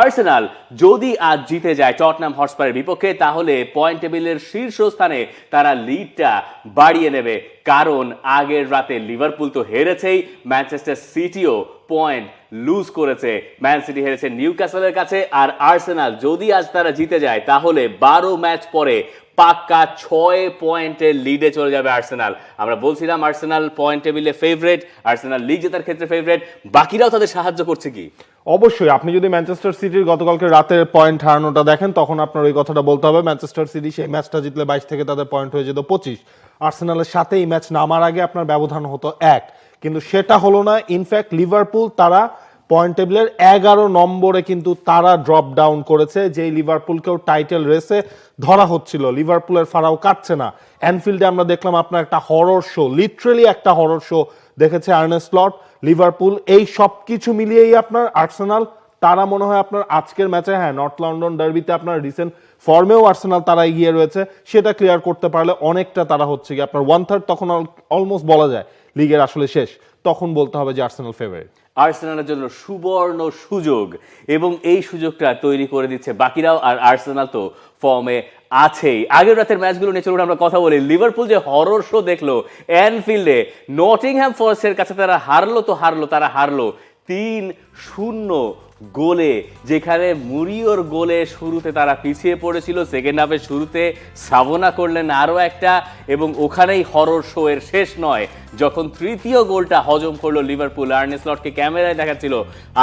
Arsenal যদি আজ জিতে যায় টটনাম হটস্পারের বিপক্ষে, তাহলে পয়েন্ট টেবিলের শীর্ষস্থানে তারা লিডটা বাড়িয়ে নেবে। কারণ আগের রাতে লিভারপুল তো হেরেছেই, ম্যানচেস্টার সিটিও পয়েন্ট লুজ করেছে। ম্যান সিটি হেরেছে নিউ কাছে, আর আর্সেনাল যদি আজ তারা জিতে যায়, তাহলে বারো ম্যাচ পরে পাক্কা ছয় পয়েন্টের লিডে চলে যাবে আর্সেনাল। আমরা বলছিলাম আর্সেনাল পয়েন্ট টেবিলে ফেভারেট আর্সেনাল লিগ জেতার ক্ষেত্রে ফেভারেট বাকিরাও তাদের সাহায্য করছে কি? অবশ্যই, আপনি যদি ম্যানচেস্টার সিটির গতকালকে রাতের পয়েন্ট হারানোটা দেখেন, তখন আপনার ওই কথাটা বলতে হবে ম্যানচেস্টার সিটি সেই ম্যাচটা জিতলে বাইশ থেকে তাদের পয়েন্ট হয়ে যেত পঁচিশ। আর্সেনালের সাথে এই ম্যাচ নামার আগে আপনার ব্যবধান হতো এক। কিন্তু সেটা হলো না ইনফ্যাক্ট লিভারপুল তারা পয়েন্ট টেবিলের এগারো নম্বরে কিন্তু তারা ড্রপ ডাউন করেছে, যেই লিভারপুলকেও টাইটেল রেসে ধরা হচ্ছিল। লিভারপুলের ফারাও কাটছে না। অ্যানফিল্ডে আমরা দেখলাম আপনার একটা হরর শো লিটারেলি একটা হরর শো দেখেছে আর্নেস্ট লট লিভারপুল এই সব কিছু মিলিয়েই আপনার আর্সেনাল তারা মনে হয় আপনার আজকের ম্যাচে হ্যাঁ নর্থ লন্ডন ডার্বিতে আপনার রিসেন্ট ফর্মেও আর্সেনাল তারা এগিয়ে রয়েছে, সেটা ক্লিয়ার করতে পারলে অনেকটা তারা হচ্ছে কি আপনার ওয়ান থার্ড তখন অলমোস্ট বলা যায় লিগের আসলে শেষ। তখন বলতে হবে যে আর্সেনাল ফেভারিট আর্সেনালের জন্য সুবর্ণ সুযোগ এবং এই সুযোগটা তৈরি করে দিচ্ছে বাকিরাও আর আর্সেনাল তো ফর্মে আছেই। আগের রাতের ম্যাচগুলো নিয়ে চলুন, আমরা কথা বলি। লিভারপুল যে হরর শো দেখল অ্যানফিল্ডে নটিংহ্যাম ফরেস্টের কাছে তারা হারলো তো হারলো, তারা হারলো তিন শূন্য গোলে, যেখানে মুরিওর গোলে শুরুতে তারা পিছিয়ে পড়েছিল সেকেন্ড হাফের শুরুতে সাবনা করলেন আরও একটা, এবং ওখানেই হরর শো এর শেষ নয়। যখন তৃতীয় গোলটা হজম করল লিভারপুল আর্নে স্লটকে ক্যামেরায় দেখাচ্ছিল।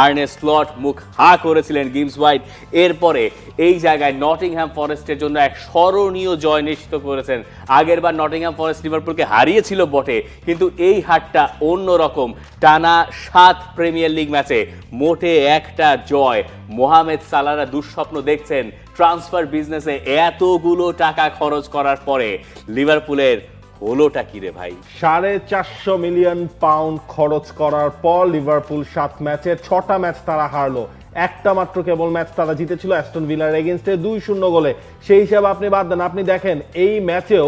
আর্নে স্লট মুখ হা করেছিলেন গিমস হোয়াইট। এরপরে এই জায়গায় নটিংহ্যাম ফরেস্টের জন্য এক স্মরণীয় জয় নিশ্চিত করেছেন। আগেরবার নটিংহ্যাম ফরেস্ট লিভারপুলকে হারিয়েছিল বটে, কিন্তু এই হারটা অন্যরকম টানা সাত প্রিমিয়ার লিগ ম্যাচে মোটে একটা জয়। মোহামেদ সালারা দুঃস্বপ্ন দেখছেন, ট্রান্সফার বিজনেসে এতগুলো টাকা খরচ করার পরে লিভারপুলের হলোটা কি রে ভাই? সাড়ে চারশো মিলিয়ন পাউন্ড খরচ করার পর লিভারপুল সাত ম্যাচে ছটা ম্যাচ তারা হারলো। একটা মাত্র কেবল ম্যাচ তারা জিতেছিল অ্যাস্টন ভিলার এগেনস্টে দুই শূন্য গোলে। সেই হিসাবে আপনি বাদ দেন। আপনি দেখেন, এই ম্যাচেও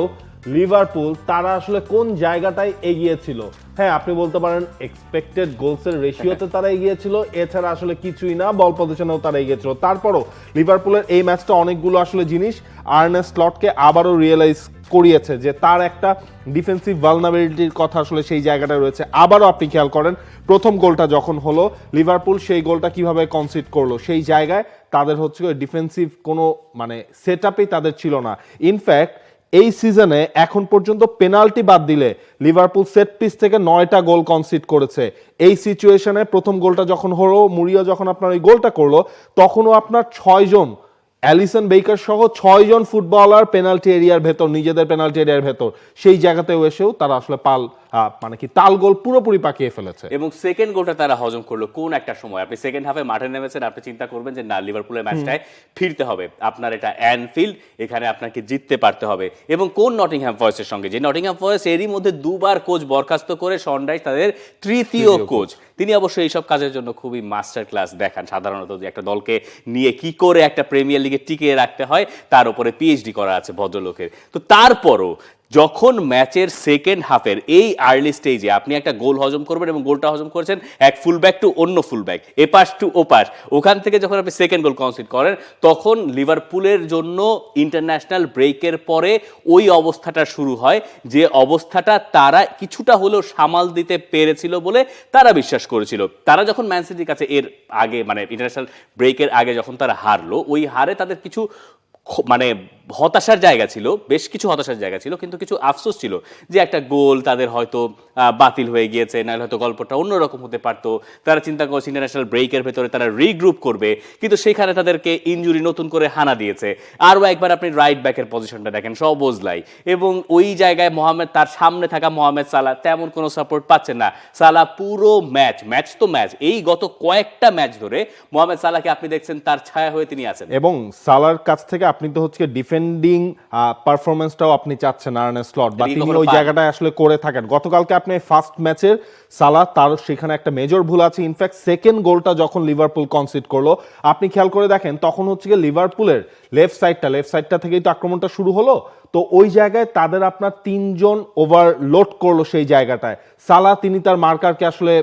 লিভারপুল তারা আসলে কোন জায়গাটায় এগিয়েছিল? হ্যাঁ আপনি বলতে পারেন এক্সপেক্টেড গোলসের রেশিওতে তারা এগিয়েছিল। এছাড়া আসলে কিছুই না বল পজিশনেও তারা এগিয়েছিল। তারপরও লিভারপুলের এই ম্যাচটা অনেকগুলো আসলে জিনিস আর্নেস্ট স্লটকে আবারও রিয়েলাইজ করিয়েছে যে তার একটা ডিফেন্সিভ ভালনাবিলিটির কথা আসলে সেই জায়গাটা রয়েছে। আবারও আপনি খেয়াল করেন, প্রথম গোলটা যখন হলো লিভারপুল সেই গোলটা কীভাবে কনসিড করল, সেই জায়গায় তাদের হচ্ছে ডিফেন্সিভ কোনো মানে সেট তাদের ছিল না। ইনফ্যাক্ট এই সিজনে এখন পর্যন্ত পেনাল্টি বাদ দিলে লিভারপুল সেট পিস থেকে নয়টা গোল কনসিড করেছে। এই সিচুয়েশনে প্রথম গোলটা যখন হলো মুরিয়া যখন আপনার ওই গোলটা করল, তখনও আপনার ছয়জন অ্যালিসন বেকার সহ ছয়জন ফুটবলার পেনাল্টি এরিয়ার ভেতর নিজেদের পেনাল্টি এরিয়ার ভেতর সেই জায়গাতেও এসেও তারা আসলে পাল মানে কি তাল গোল পুরোপুরি পাকিয়ে ফেলেছে। এবং সেকেন্ড গোলটা তারা হজম করল কোন একটা সময়? আপনি সেকেন্ড হাফে মাঠে নেমেছেন আপনি চিন্তা করবেন যে না লিভারপুলের ম্যাচটায় ফিরতে হবে। আপনার এটা অ্যানফিল্ড এখানে আপনাকে জিততে পারতে হবে। এবং কোন নটিংহ্যাম ফরেস্টের সঙ্গে? যে নটিংহ্যাম ফরেস্ট এরই মধ্যে দুবার কোচ বরখাস্ত করে সন্ডাই তাদের তৃতীয় কোচ তিনি অবশ্যই এইসব কাজের জন্য খুবই মাস্টার ক্লাস দেখান সাধারণত একটা দলকে নিয়ে কি করে একটা প্রিমিয়ার লিগে টিকিয়ে রাখতে হয় তার উপরে পিএইচডি করা আছে ভদ্রলোকের। তো তারপরও যখন ম্যাচের সেকেন্ড হাফের এই আর্লি স্টেজে আপনি একটা গোল হজম করবেন এবং গোলটা হজম করেছেন, এক ফুলব্যাক টু অন্য ফুল ফুলব্যাক এপাশ টু ওপাশ ওখান থেকে যখন আপনি সেকেন্ড গোল কনসিড করেন, তখন লিভারপুলের জন্য ইন্টারন্যাশনাল ব্রেকের পরে ওই অবস্থাটা শুরু হয়, যে অবস্থাটা তারা কিছুটা হলেও সামাল দিতে পেরেছিল বলে তারা বিশ্বাস করেছিল। তারা যখন ম্যান সিটির কাছে এর আগে মানে ইন্টারন্যাশনাল ব্রেকের আগে যখন তারা হারলো, ওই হারে তাদের কিছু মানে হতাশার জায়গা ছিল, বেশ কিছু হতাশার জায়গা ছিল, কিন্তু কিছু আফসোস ছিল যে একটা গোল তাদের হয়তো বাতিল হয়ে গিয়েছে, নাহলে হয়তো গল্পটা অন্যরকম হতে পারতো। তারা চিন্তা করছে ইন্টারন্যাশনাল ব্রেকের ভেতরে তারা রিগ্রুপ করবে, কিন্তু সেখানে তাদেরকে ইনজুরি নতুন করে হানা দিয়েছে। আরও একবার আপনি রাইট ব্যাকের পজিশনটা দেখেন, সব বজলাই এবং ওই জায়গায় মোহাম্মদ, তার সামনে থাকা মোহাম্মদ সালাহ তেমন কোনো সাপোর্ট পাচ্ছেন না। সালাহ পুরো ম্যাচ ম্যাচ তো ম্যাচ এই গত কয়েকটা ম্যাচ ধরে মোহাম্মদ সালাহকে আপনি দেখছেন তার ছায়া হয়ে তিনি আছেন। এবং সালার কাছ থেকে আপনি তো হচ্ছে ডিফেন্ডিং পারফরমেন্সটাও আপনি চাচ্ছেন আর্নেস্ট স্লট বা তিনি ওই পান। জায়গাটায় আসলে করে থাকেন। গতকালকে আপনি ফার্স্ট ম্যাচের সালা তার সেখানে একটা মেজর ভুল আছে। ইনফ্যাক্ট সেকেন্ড গোলটা যখন লিভারপুল কনসিড করল আপনি খেয়াল করে দেখেন তখন হচ্ছে গিয়ে লিভারপুলের লেফট সাইডটা লেফট সাইডটা থেকেই তো আক্রমণটা শুরু হলো। তো ওই জায়গায় তাদের আপনার তিনজন ওভারলোড করল সেই জায়গাটায়। সালা তিনি তার মার্কারকে আসলে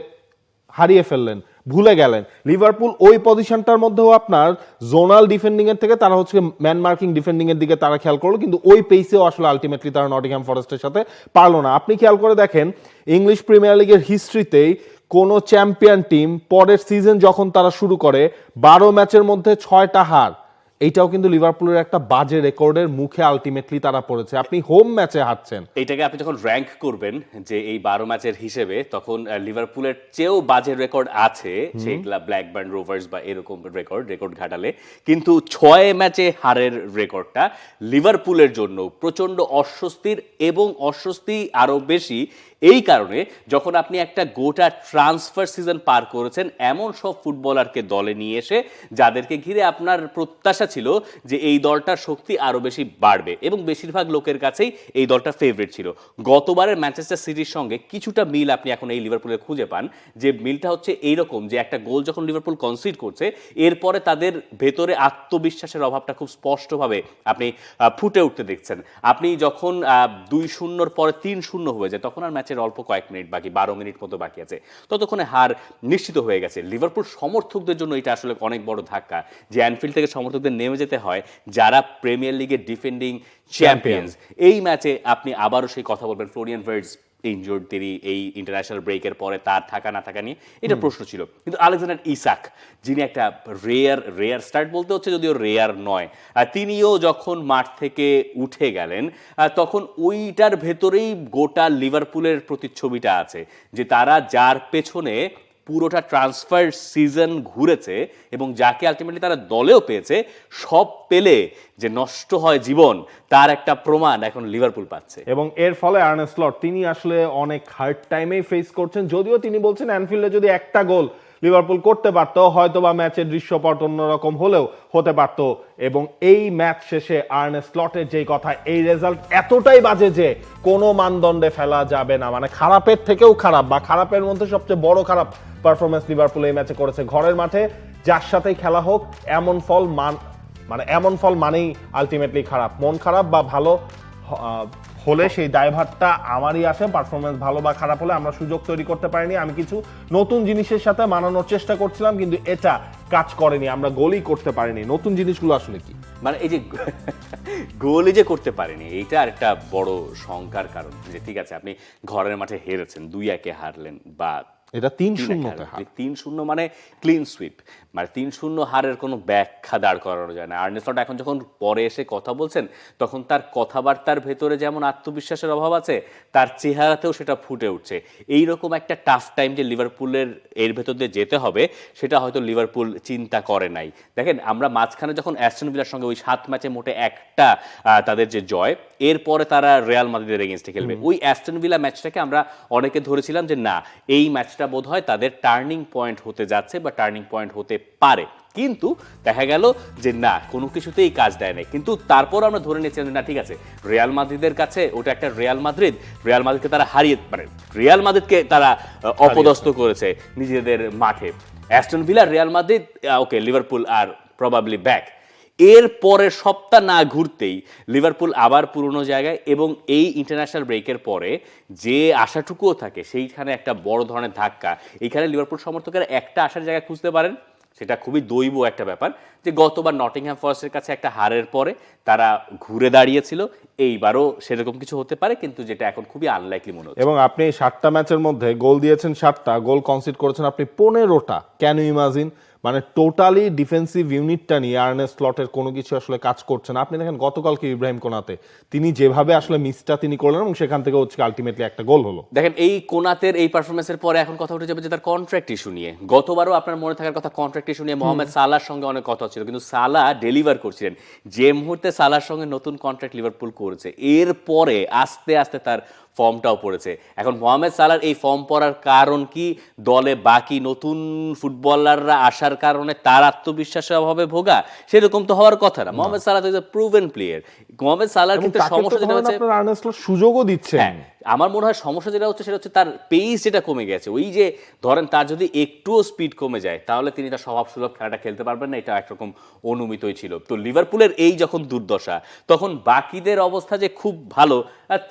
হারিয়ে ফেললেন। ভুলে গেলেন। লিভারপুল ওই পজিশনটার মধ্যেও আপনার জোনাল ডিফেন্ডিংয়ের থেকে তারা হচ্ছে ম্যান মার্কিং ডিফেন্ডিং এর দিকে তারা খেয়াল করল, কিন্তু ওই পেসেও আসলে আলটিমেটলি তারা নটিংহাম ফরেস্টের সাথে পারল না। আপনি খেয়াল করে দেখেন ইংলিশ প্রিমিয়ার লিগের হিস্ট্রিতেই কোনো চ্যাম্পিয়ন টিম পরের সিজন যখন তারা শুরু করে, বারো ম্যাচের মধ্যে ছয়টা হার এইটাও কিন্তু লিভারপুলের একটা বাজে রেকর্ডের মুখে আলটিমেটলি তারা পড়েছে। আপনি হোম ম্যাচে হারছেন এইটাকে আপনি যখন র্যাঙ্ক করবেন যে এই বারো ম্যাচের হিসেবে তখন লিভারপুলের চেয়েও বাজে রেকর্ড আছে সেগুলা ব্ল্যাকবার্ন রোভার্স বা এরকম রেকর্ড রেকর্ড ঘাটালে। কিন্তু ছয় ম্যাচে হারের রেকর্ডটা লিভারপুলের জন্য প্রচণ্ড অস্বস্তির এবং অস্বস্তি আরও বেশি। এই কারণে যখন আপনি একটা গোটা ট্রান্সফার সিজন পার করেছেন এমন সব ফুটবলারকে দলে নিয়ে এসে যাদেরকে ঘিরে আপনার প্রত্যাশা ছিল যে এই দলটার শক্তি আরও বেশি বাড়বে এবং বেশিরভাগ লোকের কাছেই এই দলটা ফেভারিট ছিল। গতবারের ম্যানচেস্টার সিটির সঙ্গে কিছুটা মিল আপনি এখন এই লিভারপুলে খুঁজে পান, যে মিলটা হচ্ছে এইরকম যে একটা গোল যখন লিভারপুল কনসিড করছে, এরপরে তাদের ভেতরে আত্মবিশ্বাসের অভাবটা খুব স্পষ্টভাবে আপনি ফুটে উঠতে দেখছেন। আপনি যখন দুই শূন্যর পরে তিন শূন্য হয়ে যায়, তখন আর ম্যাচের অল্প কয়েক মিনিট বাকি, বারো মিনিট মতো বাকি আছে। ততক্ষণে হার নিশ্চিত হয়ে গেছে। লিভারপুল সমর্থকদের জন্য এটা আসলে অনেক বড় ধাক্কা, যে অ্যানফিল্ড থেকে সমর্থকদের নেমে যেতে হয় যারা প্রিমিয়ার লিগের ডিফেন্ডিং চ্যাম্পিয়ন্স এই ম্যাচে আপনি আবারও সেই কথা বলবেন ফ্লোরিয়ান ভার্ডস ইনজোর্ড তিনি এই ইন্টারন্যাশনাল ব্রেকের পরে তার থাকা না থাকা নিয়ে। এটা প্রশ্ন ছিল। কিন্তু আলেকজান্ডার ইসাক যিনি একটা রেয়ার রেয়ার স্টার্ট বলতে হচ্ছে যদিও রেয়ার নয় তিনিও যখন মাঠ থেকে উঠে গেলেন তখন ওইটার ভেতরেই গোটা লিভারপুলের প্রতিচ্ছবিটা আছে যে তারা যার পেছনে পুরোটা ট্রান্সফার সিজন ঘুরেছে এবং যাকে আলটিমেটলি তারা দলেও পেয়েছে, সব পেলে যে নষ্ট হয় জীবন, তার একটা প্রমাণ এখন লিভারপুল পাচ্ছে। এবং এর ফলে আর্নেস্ট লট তিনি আসলে অনেক হার্ড টাইমেই ফেস করছেন, যদিও তিনি বলছেন অ্যানফিল্ডে যদি একটা গোল লিভারপুল করতে পারতো হয়তো বা ম্যাচের দৃশ্যপট অন্যরকম হলেও হতে পারতো। এবং এই ম্যাচ শেষে আর্নেস্ট স্লটের যেই কথা, এই রেজাল্ট এতটাই বাজে যে কোনো মানদণ্ডে ফেলা যাবে না। মানে খারাপের থেকেও খারাপ বা খারাপের মধ্যে সবচেয়ে বড় খারাপ পারফরমেন্স লিভারপুল এই ম্যাচে করেছে ঘরের মাঠে। যার সাথেই খেলা হোক, এমন ফল মান মানে এমন ফল মানেই আলটিমেটলি খারাপ। মন খারাপ বা ভালো হলে সেই দায়ভারটা আমারই আসে পারফরমেন্স ভালো বা খারাপ হলে আমরা সুযোগ তৈরি করতে পারিনি। আমি কিছু নতুন জিনিসের সাথে মানানোর চেষ্টা করছিলাম, কিন্তু এটা কাজ করেনি, আমরা গোলই করতে পারিনি। নতুন জিনিসগুলো আসলে কি? মানে এই যে গোলই যে করতে পারেনি, এইটা আরেকটা বড় শঙ্কার কারণ। যে ঠিক আছে, আপনি ঘরের মাঠে হেরেছেন, দুই একে হারলেন, বা এটা তিন শূন্যতে হার। তিন শূন্য মানে ক্লিন সুইপ মানে তিন শূন্য হারের কোনো ব্যাখ্যা দাঁড় করানো যায় না। আর্নেস্টট এখন যখন পরে এসে কথা বলছেন তখন তার কথাবার্তার ভেতরে যেমন আত্মবিশ্বাসের অভাব আছে তার চেহারাতেও সেটা ফুটে উঠছে। এই রকম একটা টাফ টাইম যে লিভারপুলের এর ভেতর দিয়ে যেতে হবে সেটা হয়তো লিভারপুল চিন্তা করে নাই। দেখেন আমরা মাঝখানে যখন অ্যাস্টন ভিলার সঙ্গে ওই সাত ম্যাচে মোটে একটা তাদের যে জয় এরপরে তারা রিয়াল মাদ্রিদের এগেনস্টে খেলবে। ওই অ্যাস্টন ভিলা ম্যাচটাকে আমরা অনেকে ধরেছিলাম যে না এই ম্যাচটা বোধ হয় তাদের টার্নিং পয়েন্ট হতে যাচ্ছে বা টার্নিং পয়েন্ট হতে পারে। কিন্তু দেখা গেল যে না কোনো কিছুতেই কাজ দেয় নাই। কিন্তু তারপর আমরা ধরে নিয়েছিলাম যে না ঠিক আছে রিয়াল মাদ্রিদের কাছে ওটা একটা রিয়াল মাদ্রিদ রিয়াল মাদ্রিদকে তারা হারিয়ে মানে রিয়াল মাদ্রিদকে তারা অপদস্থ করেছে নিজেদের মাঠে। অ্যাস্টন ভিলা রিয়াল মাদ্রিদ ওকে লিভারপুল আর প্রবাবলি ব্যাক এর পরে সপ্তাহ না ঘুরতেই লিভারপুল আবার পুরনো জায়গায় এবং এই ইন্টারন্যাশনাল ব্রেকের পরে যে আশাটুকুও থাকে, সেইখানে একটা বড় ধরনের ধাক্কা। এইখানে লিভারপুল সমর্থকেরা একটা আশার জায়গা খুঁজতে পারেন, সেটা খুবই দৈব একটা ব্যাপার, যে গতবার নটিংহ্যাম ফরেস্টের কাছে একটা হারের পরে তারা ঘুরে দাঁড়িয়েছিল, এইবারও সেরকম কিছু হতে পারে, কিন্তু যেটা এখন খুবই আনলাইকলি মনে হচ্ছে। এবং আপনি সাতটা ম্যাচের মধ্যে গোল দিয়েছেন সাতটা, গোল কনসিড করেছেন আপনি পনেরোটা। ক্যান ইমাজিন মানে টোটালি ডিফেন্সিভ ইউনিটটা নিয়ে আর্নেস্ট স্লটের কোনো কিছু আসলে কাজ করছে না। আপনি দেখেন গতকালকে ইব্রাহিম কোনাতে তিনি যেভাবে আসলে মিসটা তিনি করলেন এবং সেখান থেকে হচ্ছে আলটিমেটলি একটা গোল হলো। দেখেন এই কোনাতের এই পারফরমেন্সের পরে এখন কথা উঠে যাবে যে তার কন্ট্রাক্ট ইস্যু নিয়ে। গতবারও আপনার মনে থাকার কথা কন্ট্রাক্ট ইস্যু নিয়ে মোহাম্মদ সালার সঙ্গে অনেক কথা ছিল কিন্তু সালা ডেলিভার করছিলেন। যে মুহূর্তে সালার সঙ্গে নতুন কন্ট্রাক্ট লিভারপুল করেছে এর পরে আস্তে আস্তে তার ফর্মটাও পড়েছে। এখন মোহাম্মদ সালার এই ফর্ম পড়ার কারণ কি? দলে বাকি নতুন ফুটবলাররা আসার কারণে তার আত্মবিশ্বাসের অভাবে ভোগা? সেরকম তো হওয়ার কথা না। মোহাম্মদ সালাহ তো প্রুভেন প্লেয়ার মোহাম্মদ সালার কিন্তু সমস্যা যেটা হচ্ছে সুযোগও দিচ্ছে হ্যাঁ। আমার মনে হয় সমস্যা যেটা হচ্ছে, সেটা হচ্ছে তার পেস যেটা কমে গেছে। ওই যে ধরেন তার যদি একটুও স্পিড কমে যায়, তাহলে তিনি তার স্বভাব সুলভ খেলাটা খেলতে পারবেন না, এটা একরকম অনুমিতই ছিল। তো লিভারপুলের এই যখন দুর্দশা, তখন বাকিদের অবস্থা যে খুব ভালো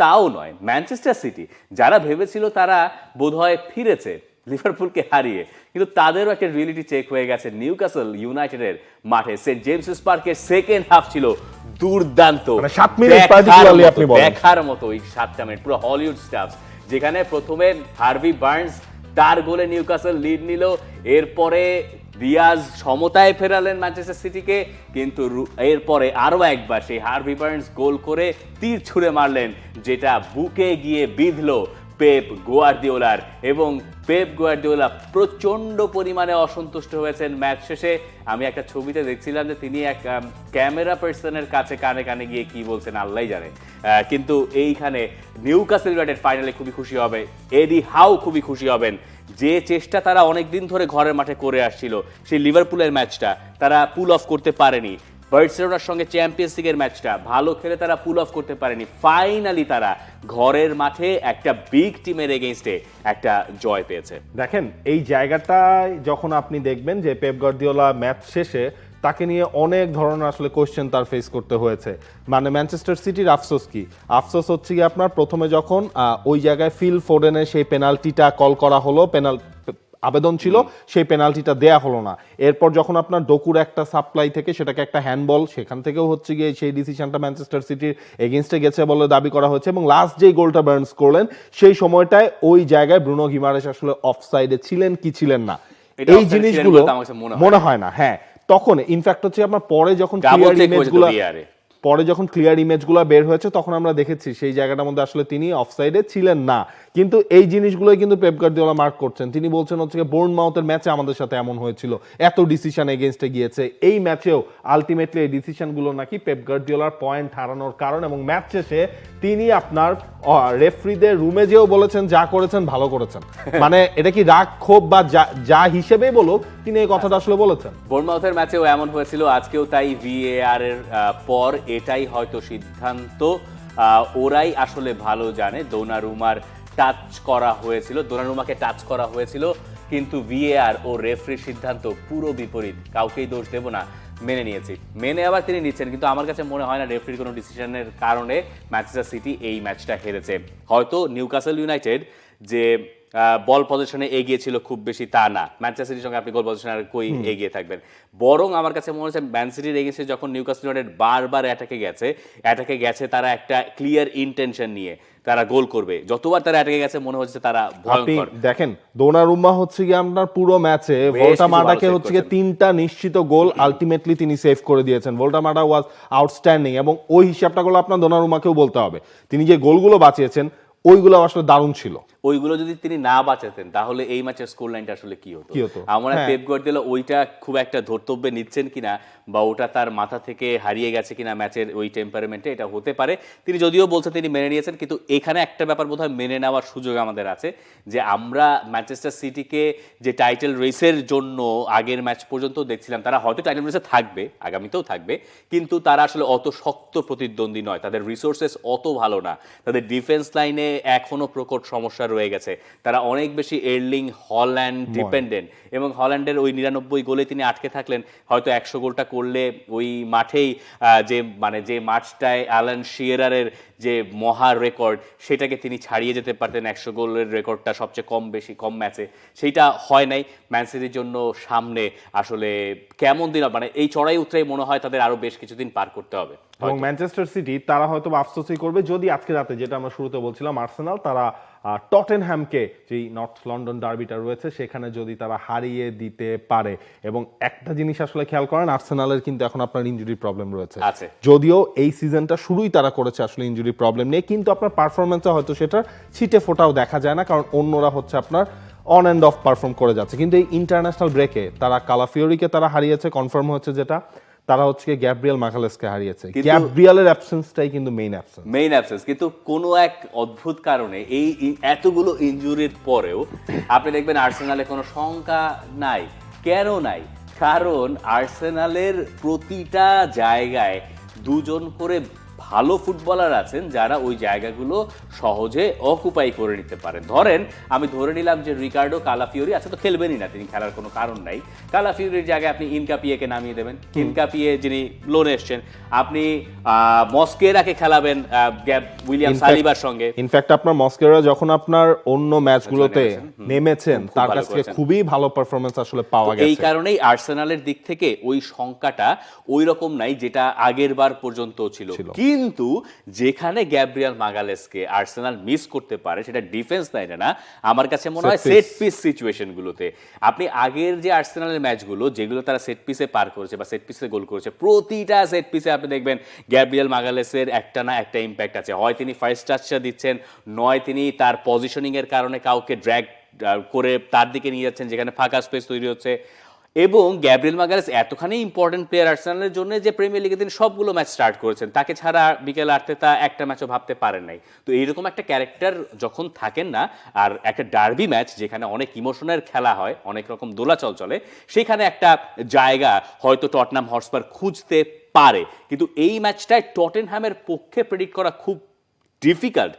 তাও নয়। ম্যানচেস্টার সিটি যারা ভেবেছিল তারা বোধহয় ফিরেছে লিভারপুলকে হারিয়ে। কিন্তু তাদেরও একটা রিয়েলিটি চেক হয়ে গেছে। নিউক্যাসল ইউনাইটেডের মাঠে সেন্ট জেমসেস পার্কের সেকেন্ড হাফ ছিল দুর্দান্ত। মানে দেখার মতো, ওই সাতটা মিনিট পুরো হলিউড স্টাফ যেখানে প্রথমে হার্ভি বার্নস তার গোলে নিউক্যাসল লিড নিল। এরপরে রিয়াজ সমতায় ফেরালেন ম্যানচেস্টার সিটিকে। কিন্তু এরপরে আরও একবার সেই হার্ভি বার্নস গোল করে তীর ছুঁড়ে মারলেন যেটা বুকে গিয়ে বিঁধলো। পেপ গোয়ার্দিওলার এবং পেপ গোয়ার্দিওলা প্রচণ্ড পরিমাণে অসন্তুষ্ট হয়েছেন ম্যাচ শেষে। আমি একটা ছবিতে দেখছিলাম যে তিনি এক ক্যামেরা পার্সনের কাছে কানে কানে গিয়ে কি বলছেন আল্লাহ জানে। কিন্তু এইখানে নিউ কাসেল ইউনাইটেড ফাইনালে খুবই খুশি হবে, এডি হাউ খুবই খুশি হবেন। যে চেষ্টা তারা অনেক দিন ধরে ঘরের মাঠে করে আসছিল, সেই লিভারপুলের ম্যাচটা তারা পুল অফ করতে পারেনি। বার্সেলোনার সঙ্গে চ্যাম্পিয়ন্স লিগের ম্যাচটা ভালো খেলে তারা পুল অফ করতে পারেনি। ফাইনালি তারা ঘরের মাঠে একটা বিগ টিমের এগেইনস্টে একটা জয় পেয়েছে। দেখেন, এই জায়গাটায় যখন আপনি দেখবেন যে পেপ গার্দিওলা ম্যাচ শেষে তাকে নিয়ে অনেক ধরনের আসলে কোয়েশ্চেন তার ফেস করতে হয়েছে। মানে ম্যানচেস্টার সিটির আফসোস কি? আফসোস হচ্ছে কি আপনার প্রথমে যখন ওই জায়গায় ফিল ফোডেনের সেই পেনাল্টিটা কল করা হলো পেনাল আবেদন ছিল সেই পেনাল্টিটা দেয়া হলো না। এরপর যখন আপনার ডকুর একটা সাপ্লাই থেকে সেটাকে একটা হ্যান্ডবল সেখান থেকেও হচ্ছে গিয়ে সেই ডিসিশনটা ম্যানচেস্টার সিটির এগেনস্টে গেছে বলে দাবি করা হচ্ছে এবং লাস্ট যেই গোলটা বার্নস করলেন সেই সময়টায় ওই জায়গায় ব্রুনো গিমারেস আসলে অফ সাইডে ছিলেন কি ছিলেন না। এই জিনিসগুলো মনে হয়। না হ্যাঁ। তখন ইনফ্যাক্ট হচ্ছে আপনার পরে যখন ক্লিয়ার হয়েছে ইমেজগুলো পরে যখন ক্লিয়ার ইমেজগুলো বের হয়েছে তখন আমরা দেখেছি সেই জায়গাটার মধ্যে আসলে তিনি অফসাইডে ছিলেন না। কিন্তু এই জিনিসগুলোই কিন্তু পেপ গার্দিওলা মার্ক করছেন। তিনি বলছেন হচ্ছে বোর্ন মাউথের ম্যাচে আমাদের সাথে এমন হয়েছিল। এত ডিসিশন এগেনস্টে গিয়েছে। এই ম্যাচেও আলটিমেটলি এই ডিসিশনগুলো নাকি পেপ গার্দিওলার পয়েন্ট হারানোর কারণ এবং ম্যাচ শেষে তিনি আপনার রেফরিদের রুমে যেও বলেছেন যা করেছেন ভালো করেছেন। মানে এটা কি রাগ ক্ষোভ বা যা- হিসেবেই বলুক তিনি এই কথাটা আসলে বলেছেন। বোর্নমাউথের ম্যাচেও এমন হয়েছিল। আজকেও তাই ভিএআর এর পর এটাই হয়তো সিদ্ধান্ত। ওরাই আসলে ভালো জানে। দোনারুমার টাচ করা হয়েছিল দোনারুমাকে টাচ করা হয়েছিল কিন্তু ভিএআর ও রেফরির সিদ্ধান্ত পুরো বিপরীত। কাউকেই দোষ দেব না মেনে নিয়েছি। মেনে আবার তিনি নিচ্ছেন কিন্তু আমার কাছে মনে হয় না রেফরির কোনো ডিসিশনের কারণে ম্যানচেস্টার সিটি এই ম্যাচটা হেরেছে। হয়তো নিউকাসল ইউনাইটেড যে বল পজিশনে এগিয়ে ছিল খুব বেশি তা না। ম্যানচেস্টার সিটির সঙ্গে আপনি গোল পজিশনে আর কই এগিয়ে থাকবেন? বরং আমার কাছে মনে হচ্ছে ম্যান সিটির এগেছে যখন নিউকাসল ইউনাইটেড বারবার অ্যাটাকে গেছে অ্যাটাকে গেছে তারা একটা ক্লিয়ার ইন্টেনশন নিয়ে। তারা গোল করবে। যতবার তারা অ্যাটাকে গেছে মনে হচ্ছে তারা ভয়ঙ্কর। দেখেন দোনারুম্মা হচ্ছে গিয়ে আপনার পুরো ম্যাচে বেশ ভোল্টা কিছু মাটাকে ভালো save হচ্ছে গিয়ে তিনটা নিশ্চিত গোল আলটিমেটলি তিনি সেভ করে দিয়েছেন। ভোল্টা মাডা ওয়াজ আউটস্ট্যান্ডিং এবং ওই হিসাবটা গুলো আপনার দোনারুম্মাকেও বলতে হবে। তিনি যে গোলগুলো বাঁচিয়েছেন ওইগুলো আসলে দারুণ ছিল। ওইগুলো যদি তিনি না বাঁচাতেন তাহলে এই ম্যাচের স্কোর লাইনটা আসলে কি হতো? আমার হ্যাঁ। পেপ গার্দিওলা ওইটা খুব একটা ধর্তব্যে নিচ্ছেন কিনা বা ওটা তার মাথা থেকে হারিয়ে গেছে কিনা ম্যাচের ওই টেম্পারমেন্টে এটা হতে পারে। তিনি যদিও বলছেন তিনি মেনে নিয়েছেন কিন্তু এখানে একটা ব্যাপার বোধহয় মেনে নেওয়ার সুযোগ আমাদের আছে যে আমরা ম্যানচেস্টার সিটিকে যে টাইটেল রেসের জন্য আগের ম্যাচ পর্যন্ত দেখছিলাম তারা হয়তো টাইটেল রেসে থাকবে আগামীতেও থাকবে কিন্তু তারা আসলে অত শক্ত প্রতিদ্বন্দ্বী নয়। তাদের রিসোর্সেস অত ভালো না। তাদের ডিফেন্স লাইনে এখনও প্রকট সমস্যা রয়ে গেছে। তারা অনেক বেশি এয়ারলিং হল্যান্ড ডিপেন্ডেন্ট এবং হল্যান্ডের ওই নিরানব্বই গোলে তিনি আটকে থাকলেন। হয়তো একশো গোলটা করলে ওই মাঠেই যে মানে যে মাঠটায় অ্যালান শিয়েরারের যে মহা রেকর্ড সেটাকে তিনি ছাড়িয়ে যেতে পারতেন একশো গোলের রেকর্ডটা সবচেয়ে কম বেশি কম ম্যাচে সেইটা হয় নাই। ম্যান সিটির জন্য সামনে আসলে কেমন দিন মানে এই চড়াই উতরাই মনে হয় তাদের আরও বেশ কিছুদিন পার করতে হবে। এবং ম্যানচেস্টার সিটি তারা হয়তো আফসোসই করবে যদি আজকে রাতে যেটা আমরা শুরুতে বলছিলাম আর্সেনাল তারা টটেনহ্যামকে যেই নর্থ লন্ডন ডার্বিটা রয়েছে সেখানে যদি তারা হারিয়ে দিতে পারে। এবং একটা জিনিস আসলে খেয়াল করেন আর্সেনালের কিন্তু এখন আপনার ইঞ্জুরি প্রবলেম রয়েছে। যদিও এই সিজনটা শুরুই তারা করেছে আসলে ইঞ্জুরি প্রবলেম নিয়ে কিন্তু আপনার পারফরমেন্সে হয়তো সেটা ছিটে ফোটাও দেখা যায় না কারণ অন্যরা হচ্ছে আপনার অন অ্যান্ড অফ পারফর্ম করে যাচ্ছে। কিন্তু এই ইন্টারন্যাশনাল ব্রেকে তারা কালাফিওরিকে তারা হারিয়েছে কনফার্ম হচ্ছে যেটা। তারা হচ্ছে গ্যাব্রিয়াল মাখালেসকে হারিয়েছে। গ্যাব্রিয়ালের অ্যাবসেন্সটাই কিন্তু মেইন অ্যাবসেন্স মেইন অ্যাবসেন্স কিন্তু কোনো এক অদ্ভুত কারণে এই এতগুলো ইনজুরির পরেও আপনি দেখবেন আর্সেনালে কোনো শঙ্কা নাই। কেন নাই? কারণ আর্সেনালের প্রতিটা জায়গায় দুজন করে ভালো ফুটবলার আছেন যারা ওই জায়গাগুলো সহজে অকুপাই করে নিতে পারেন। ধরেন আমি ধরে নিলাম যে রিকার্ডো কালাফিওরি আছে তো খেলবেনই না তিনি খেলার কোনো কারণ নাই। কালাফিওরির জায়গায় আপনি ইনকাপিয়েকে নামিয়ে দেবেন। ইনকাপিয়ে যিনি লোনে এসছেন আপনি মস্কেরাকে খেলাবেন উইলিয়াম সালিবার সঙ্গে। ইনফ্যাক্ট আপনার মস্কেরা যখন আপনার অন্য ম্যাচগুলোতে নেমেছেন, তার কাছ থেকে খুবই ভালো পারফরমেন্স আসলে পাওয়া গেছে এই কারণেই আর্সেনালের দিক থেকে ওই সংখ্যাটা ওই রকম নাই যেটা আগের বার পর্যন্ত ছিল। ছিল। কিন্তু যেখানে গ্যাব্রিয়াল মাগালেসকে আর্সেনাল মিস করতে পারে সেটা ডিফেন্স তাই না আমার কাছে মনে হয় সেট পিস সিচুয়েশন গুলোতে। আপনি আগের যে আর্সেনালের ম্যাচগুলো যেগুলো তারা সেট পিসে পার করেছে বা সেট পিসে গোল করেছে প্রতিটা সেট পিসে আপনি দেখবেন গ্যাব্রিয়াল মাগালেসের একটা না একটা ইম্প্যাক্ট আছে। হয় তিনি ফার্স্ট টাচটা দিচ্ছেন নয় তিনি তার পজিশনিং এর কারণে কাউকে ড্র্যাগ করে তার দিকে নিয়ে যাচ্ছেন যেখানে ফাঁকা স্পেস তৈরি হচ্ছে। এবং গ্যাব্রিয়েল মাগালেস এতখানি ইম্পর্টেন্ট প্লেয়ার আর্সেনালের জন্য যে প্রিমিয়ার লিগে তিনি সবগুলো ম্যাচ স্টার্ট করেছেন। তাকে ছাড়া বিকেল আর্তেতা একটা ম্যাচও ভাবতে পারেন নাই। তো এইরকম একটা ক্যারেক্টার যখন থাকেন না, আর একটা ডার্বি ম্যাচ যেখানে অনেক ইমোশনের খেলা হয়, অনেক রকম দোলাচল চলে, সেখানে একটা জায়গা হয়তো টটনাম হটস্পার খুঁজতে পারে। কিন্তু এই ম্যাচটায় টটেনহ্যামের পক্ষে প্রেডিক্ট করা খুব ডিফিকাল্ট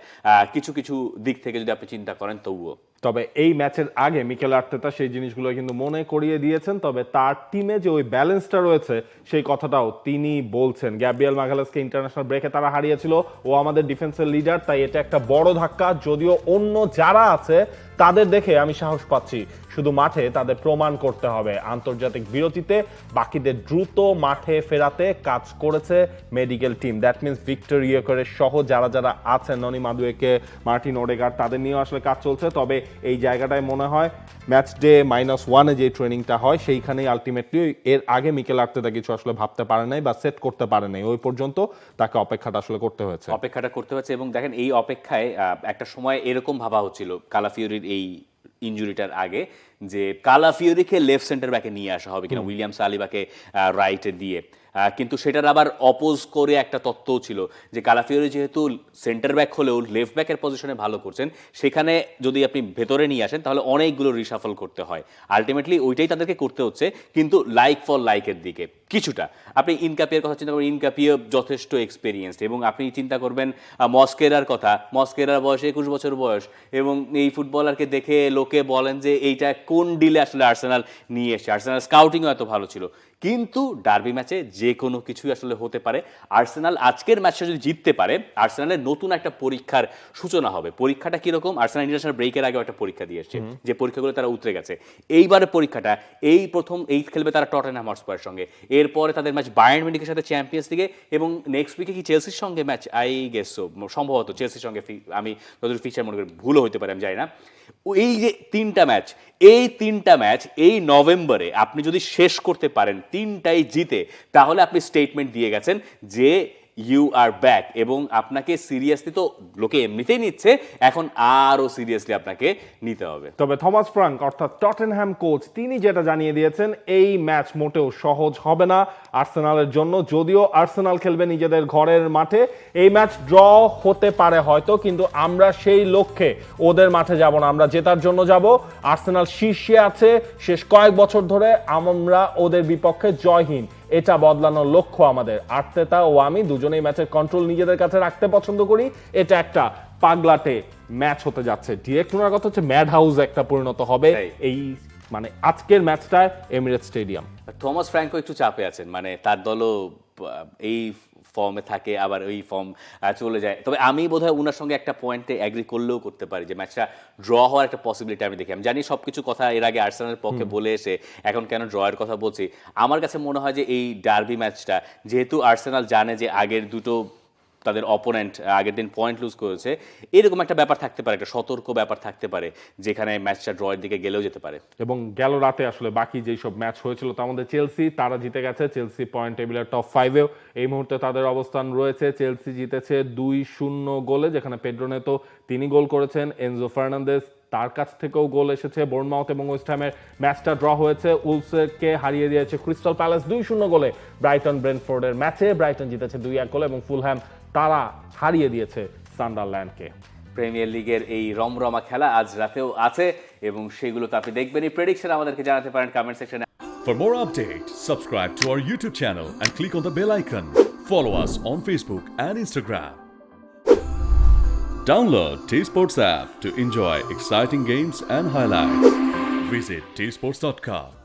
কিছু কিছু দিক থেকে যদি আপনি চিন্তা করেন, তবুও। তবে এই ম্যাচের আগে মিকেল আর্তেতা সেই জিনিসগুলো কিন্তু মনে করিয়ে দিয়েছেন, তবে তার টিমে যে ওই ব্যালেন্সটা রয়েছে, সেই কথাটাও তিনি বলছেন। গ্যাব্রিয়েল মাগালাসকে ইন্টারন্যাশনাল ব্রেকে তারা হারিয়েছিল, ও আমাদের ডিফেন্সের লিডার তাই এটা একটা বড় ধাক্কা। যদিও অন্য যারা আছে, তাদের দেখে আমি সাহস পাচ্ছি, শুধু মাঠে তাদের প্রমাণ করতে হবে। আন্তর্জাতিক বিরতিতে বাকিদের দ্রুত মাঠে ফেরাতে কাজ করেছে medical team that means Victor করে সহ যারা যারা আছেন, ননি মাদুয়েকে, মার্টিন ওডেগার, তাদের নিয়েও আসলে কাজ চলছে। তবে এই জায়গাটায় মনে হয় ম্যাচ ডে মাইনাস ওয়ানে যে ট্রেনিংটা হয়, সেইখানেই আলটিমেটলি এর আগে মিকেল আর্তেতা কিছু আসলে ভাবতে পারে নাই বা সেট করতে পারে নাই। ওই পর্যন্ত তাকে অপেক্ষাটা আসলে করতে হয়েছে। অপেক্ষাটা করতে হয়েছে এবং দেখেন এই অপেক্ষায় একটা সময় এরকম ভাবা হচ্ছিল কালাফিউরির এই ইঞ্জুরিটার আগে। যে কালাফিওরিকে লেফট সেন্টার ব্যাকে নিয়ে আসা হবে কিনা উইলিয়াম সালিবাকে রাইটে দিয়ে। কিন্তু সেটার আবার অপোজ করে একটা তত্ত্বও ছিল যে কালাফিওরি যেহেতু সেন্টার ব্যাক হলেও লেফট ব্যাকের পজিশনে ভালো করছেন সেখানে যদি আপনি ভেতরে নিয়ে আসেন তাহলে অনেকগুলো রিসাফল করতে হয়। আলটিমেটলি ওইটাই তাদেরকে করতে হচ্ছে কিন্তু লাইক ফর লাইকের দিকে কিছুটা। আপনি ইনকাপিয়ার কথা চিন্তা করবেন ইনকাপিয়া যথেষ্ট এক্সপিরিয়েন্সড এবং আপনি চিন্তা করবেন মস্কেরার কথা। মস্কেরার বয়স একুশ বছর বয়স এবং এই ফুটবলারকে দেখে লোকে বলেন যে এইটা কোন ডিলে আসলে আর্সেনাল নিয়ে এসছে? আর্সেনাল স্কাউটিংও এত ভালো ছিল। কিন্তু ডার্বি ম্যাচে যে কোনো কিছুই আসলে হতে পারে। আর্সেনাল আজকের ম্যাচটা যদি জিততে পারে আর্সেনালের নতুন একটা পরীক্ষার সূচনা হবে। পরীক্ষাটা কীরকম? আর্সেনাল ইন্টারন্যাশনাল ব্রেকের আগে একটা পরীক্ষা দিয়ে এসছে যে পরীক্ষাগুলো তারা উতরে গেছে। এইবারের পরীক্ষাটা এই প্রথম এই খেলবে তারা টটেনহাম হটস্পারের সঙ্গে। এরপরে তাদের ম্যাচ বায়ার্ন মিউনিখের সাথে চ্যাম্পিয়ন্স লিগে এবং নেক্সট উইকে কি চেলসির সঙ্গে ম্যাচ আই গেস সম্ভবত চেলসির সঙ্গে আমি যতদূর ফিচার মনে করি ভুলও হতে পারে আমি জানি না। এই যে তিনটা ম্যাচ এই তিনটা ম্যাচ এই নভেম্বরে আপনি যদি শেষ করতে পারেন তিনটাই জিতে তাহলে আপনি স্টেটমেন্ট দিয়ে গেছেন যে ইউ আর ব্যাক এবং আপনাকে সিরিয়াসলি তো লোকে এমনিতেই নিচ্ছে, এখন আরও সিরিয়াসলি আপনাকে নিতে হবে। তবে থমাস ফ্রাঙ্ক, অর্থাৎ টটেনহ্যাম কোচ, তিনি যেটা জানিয়ে দিয়েছেন, এই ম্যাচ মোটেও সহজ হবে না আর্সেনালের জন্য। যদিও আর্সেনাল খেলবে নিজেদের ঘরের মাঠে, এই ম্যাচ ড্র হতে পারে হয়তো, কিন্তু আমরা সেই লক্ষ্যে ওদের মাঠে যাব না। আমরা জেতার জন্য যাব। আর্সেনাল শীর্ষে আছে। শেষ কয়েক বছর ধরে আমরা ওদের বিপক্ষে জয়হীন। এটা বদলানোর লক্ষ্য আমাদের। আর্তেতা ও আমি দুজনেই ম্যাচের কন্ট্রোল নিজেদের কাছে রাখতে পছন্দ করি। এটা একটা পাগলাটে ম্যাচ হতে যাচ্ছে। ডিরেক্ট ওনার কথা হচ্ছে ম্যাড হাউস একটা পরিণত হবে। এই মানে আজকের ম্যাচটায় এমিরেট স্টেডিয়াম। থমাস ফ্র্যাঙ্কো একটু চাপে আছেন। মানে তার দলও এই ফর্মে থাকে আবার ওই ফর্ম চলে যায়। তবে আমি বোধহয় ওনার সঙ্গে একটা পয়েন্টে অ্যাগ্রি করলেও করতে পারি যে ম্যাচটা ড্র হওয়ার একটা পসিবিলিটি আমি দেখি। আমি জানি সব কিছু কথা এর আগে আর্সেনালের পক্ষে বলে এসে এখন কেন ড্রয়ের কথা বলছি। আমার কাছে মনে হয় যে এই ডার্বি ম্যাচটা যেহেতু আর্সেনাল জানে যে আগের দুটো তাদের অপোনেন্ট আগের দিন পয়েন্ট লুজ করেছে, এরকম একটা ব্যাপার থাকতে পারে, একটা সতর্ক ব্যাপার থাকতে পারে, যেখানে ম্যাচটা ড্রয়ের দিকে গেলেও যেতে পারে। এবং গেল রাতে আসলে বাকি যেই সব ম্যাচ হয়েছিল তার মধ্যে চেলসি তারা জিতে গেছে চেলসি পয়েন্ট টেবিলের টপ ফাইভেও এই মুহূর্তে তাদের অবস্থান রয়েছে চেলসি জিতেছে দুই শূন্য গোলে, যেখানে পেড্রোনেতো তিনি গোল করেছেন এনজো ফার্নান্দেস তার কাছ থেকেও গোল এসেছে বোর্নমাউথ এবং ওয়েস্টহ্যামের ম্যাচটা ড্র হয়েছে উলসকে হারিয়ে দিয়েছে ক্রিস্টাল প্যালেস দুই শূন্য গোলে ব্রাইটন ব্রেনফোর্ডের ম্যাচে ব্রাইটন জিতেছে দুই এক গোলে এবং ফুলহ্যাম তারা হারিয়ে দিয়েছে সান্ডারল্যান্ডকে প্রিমিয়ার লিগের এই রমরমা খেলা আজ রাতেও আছে এবং সেগুলো তো আপনি দেখবেনই প্রেডিকশন আমাদেরকে জানাতে পারেন কমেন্ট সেকশনে For more updates, subscribe to our YouTube channel and click on the bell icon. Follow us on Facebook and Instagram. Download T Sports app to enjoy exciting games and highlights. Visit tsports.com.